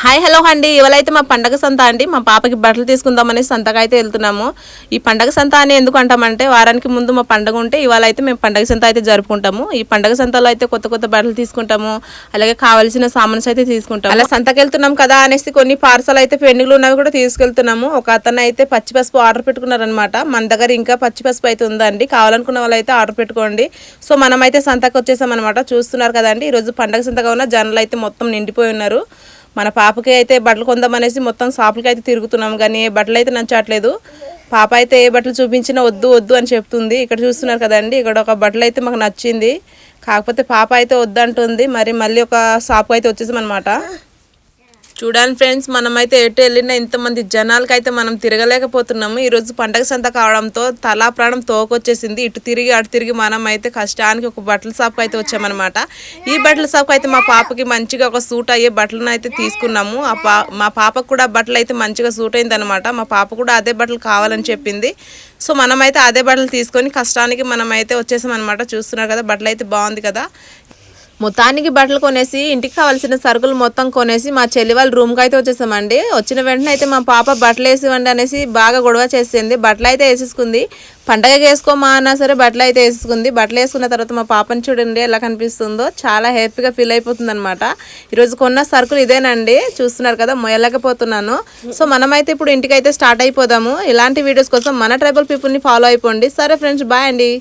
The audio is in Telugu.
హాయ్ హలో అండి. ఇవాళైతే మా పండగ సంత అండి. మా పాపకి బట్టలు తీసుకుందామని సంతగా అయితే వెళ్తున్నాము. ఈ పండగ సంత అని ఎందుకు అంటామంటే వారానికి ముందు మా పండగ ఉంటే ఇవాళ అయితే మేము పండగ సంత అయితే జరుపుకుంటాము. ఈ పండగ సంతలో అయితే కొత్త కొత్త బట్టలు తీసుకుంటాము. అలాగే కావాల్సిన సామాన్స్ అయితే తీసుకుంటాము. అలా సంతకి వెళ్తున్నాం కదా అనేసి కొన్ని పార్సల్ అయితే పెండింగ్లు ఉన్నవి కూడా తీసుకెళ్తున్నాము. ఒక అతను అయితే పచ్చి పసుపు ఆర్డర్ పెట్టుకున్నారనమాట మన దగ్గర ఇంకా పచ్చి పసుపు అయితే ఉందండి. కావాలనుకున్న వాళ్ళు అయితే ఆర్డర్ పెట్టుకోండి. సో మనమైతే సంతకు వచ్చేసాం అనమాట చూస్తున్నారు కదండి. ఈరోజు పండగ సంతగా ఉన్న జనాలు అయితే మొత్తం నిండిపోయి ఉన్నారు. మన పాపకి అయితే బట్టలు కొందామనేసి మొత్తం షాపులకి అయితే తిరుగుతున్నాం కానీ ఏ బట్టలు అయితే నచ్చట్లేదు పాప అయితే ఏ బట్టలు చూపించినా వద్దు వద్దు అని చెప్తుంది. ఇక్కడ చూస్తున్నారు కదండి ఇక్కడ ఒక బట్టలు అయితే మాకు నచ్చింది. కాకపోతే పాప అయితే వద్దంటుంది మరి మళ్ళీ ఒక షాప్ అయితే వచ్చేసాం అనమాట చూడండి ఫ్రెండ్స్ మనమైతే ఎటు వెళ్ళినా ఇంతమంది జనాలకైతే మనం తిరగలేకపోతున్నాము. ఈరోజు పండగ సంత కావడంతో తలా ప్రాణం తోకొచ్చేసింది. ఇటు తిరిగి అటు తిరిగి మనం అయితే కష్టానికి ఒక బట్టల షాప్కి అయితే వచ్చామన్నమాట. ఈ బట్టల షాప్కి అయితే మా పాపకి మంచిగా ఒక సూట్ అయ్యే బట్టలను అయితే తీసుకున్నాము. ఆ పా మా పాపకు కూడా బట్టలు అయితే మంచిగా సూట్ అయిందనమాట మా పాప కూడా అదే బట్టలు కావాలని చెప్పింది. సో మనమైతే అదే బట్టలు తీసుకొని కష్టానికి మనమైతే వచ్చేసామన్నమాట. చూస్తున్నారు కదా బట్టలు అయితే బాగుంది కదా. మొత్తానికి బట్టలు కొనేసి ఇంటికి కావాల్సిన సరుకులు మొత్తం కొనేసి మా చెల్లి వాళ్ళ రూమ్కి అయితే వచ్చేసామండి. వచ్చిన వెంటనే అయితే మా పాప బట్టలు వేసివ్వండి అనేసి బాగా గొడవ చేసింది. బట్టలు అయితే వేసేసుకుంది. పండగకి వేసుకోమా అన్నా సరే బట్టలు అయితే వేసుకుంది బట్టలు వేసుకున్న తర్వాత మా పాపని చూడండి ఎలా కనిపిస్తుందో. చాలా హ్యాపీగా ఫీల్ అయిపోతుంది అనమాట ఈరోజు కొన్న సరుకులు ఇదేనండి. చూస్తున్నారు కదా మొయలేకపోతున్నాను సో మనమైతే ఇప్పుడు ఇంటికి అయితే స్టార్ట్ అయిపోదాము. ఇలాంటి వీడియోస్ కోసం మన ట్రైబల్ పీపుల్ని ఫాలో అయిపోండి. సరే ఫ్రెండ్స్ బాయ్ అండి.